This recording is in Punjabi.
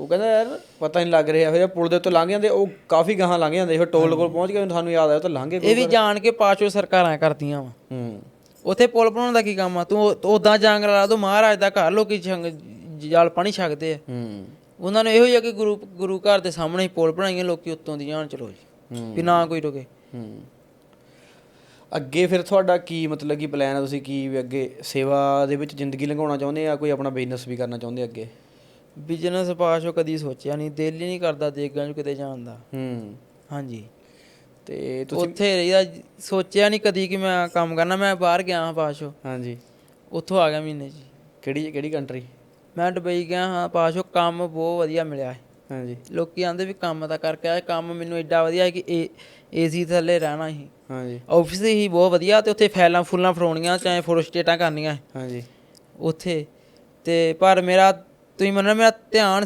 ਉਹ ਕਹਿੰਦਾ ਯਾਰ ਪਤਾ ਨਹੀਂ ਲੱਗ ਰਿਹਾ ਫਿਰ ਪੁਲ ਦੇ ਉੱਤੇ ਲੰਘ ਜਾਂਦੇ ਉਹ ਕਾਫੀ ਗਾਹਾਂ ਲੰਘ ਜਾਂਦੇ ਫਿਰ ਟੋਲ ਕੋਲ ਪਹੁੰਚ ਗਏ ਸਾਨੂੰ ਯਾਦ ਆਇਆ ਤਾਂ ਲੰਘ ਗਏ ਇਹ ਵੀ ਜਾਣ ਕੇ ਪਾਛੋ ਸਰਕਾਰਾਂ ਕਰਦੀਆਂ ਵਾ। ਹੂੰ। ਉੱਥੇ ਪੁਲ ਬਣਾਉਣ ਦਾ ਕੀ ਕੰਮ ਆ? ਤੂੰ ਉਦਾਂ ਜੰਗ ਲਾ ਦੋ ਮਹਾਰਾਜ ਦਾ ਘਰ ਲੋਕੀ ਜਲ ਪਾਣੀ ਛਕਦੇ ਆ। ਹੂੰ। ਉਹਨਾਂ ਨੂੰ ਇਹੋ ਹੀ ਆ ਕਿ ਗੁਰੂ ਗੁਰੂ ਘਰ ਦੇ ਸਾਹਮਣੇ ਹੀ ਪੁਲ ਬਣਾਈਏ ਲੋਕੀ ਉੱਤੋਂ ਦੀ ਜਾਣ ਚਲੋ ਜੀ। ਵੀ ਨਾ ਕੋਈ ਰੁਕੇ। ਹੂੰ। ਅੱਗੇ ਫਿਰ ਤੁਹਾਡਾ ਕੀ ਮਤਲਬ ਕੀ ਪਲਾਨ ਹੈ ਤੁਸੀਂ ਕੀ ਅੱਗੇ ਸੇਵਾ ਦੇ ਵਿੱਚ ਜ਼ਿੰਦਗੀ ਲੰਘਾਉਣਾ ਚਾਹੁੰਦੇ ਆ ਕੋਈ ਆਪਣਾ ਬਿਜ਼ਨਸ ਵੀ ਕਰਨਾ ਚਾਹੁੰਦੇ ਅੱਗੇ? ਬਿਜ਼ਨਸ ਪਾਛੋ ਕਦੀ ਸੋਚਿਆ ਨਹੀਂ ਦਿਲ ਹੀ ਨਹੀਂ ਕਰਦਾ ਦੇਗਾਂ ਚ ਕਿਤੇ ਜਾਣ ਦਾ। ਹੂੰ। ਹਾਂਜੀ। ਤੇ ਤੁਸੀਂ ਉੱਥੇ ਰਹੀਦਾ ਸੋਚਿਆ ਨਹੀਂ ਕਦੀ ਕਿ ਮੈਂ ਕੰਮ ਕਰਨਾ ਮੈਂ ਬਾਹਰ ਗਿਆ ਹਾਂ ਪਾਛੋ ਹਾਂਜੀ। ਉੱਥੋਂ ਆ ਗਿਆ ਮਹੀਨੇ 'ਚ। ਹੀ। ਕਿਹੜੀ ਕਿਹੜੀ ਕੰਟਰੀ ਮੈਂ ਦੁਬਈ ਗਿਆ ਹਾਂ ਪਾਛੋ ਕੰਮ ਬਹੁਤ ਵਧੀਆ ਮਿਲਿਆ। ਹੈ ਹਾਂਜੀ। ਲੋਕੀ ਆਂਦੇ ਵੀ ਕੰਮ ਤਾਂ ਕਰਕੇ ਆਏ ਕੰਮ ਮੈਨੂੰ ਐਡਾ ਵਧੀਆ ਹੈ ਕਿ ਏ ਏਸੀ ਥੱਲੇ ਰਹਿਣਾ ਸੀ। ਹਾਂਜੀ। ਆਫਿਸ ਹੀ ਬਹੁਤ ਵਧੀਆ ਤੇ ਉੱਥੇ ਫਾਈਲਾਂ ਫੁੱਲਾਂ ਫੜਾਉਣੀਆਂ ਚਾਹੇ ਫੋਟੋ ਸਟੇਟਾਂ ਕਰਨੀਆਂ। ਹਾਂਜੀ। ਉੱਥੇ ਤੇ ਪਰ ਮੇਰਾ ਤੁਸੀਂ ਮੰਨਣਾ ਮੇਰਾ ਧਿਆਨ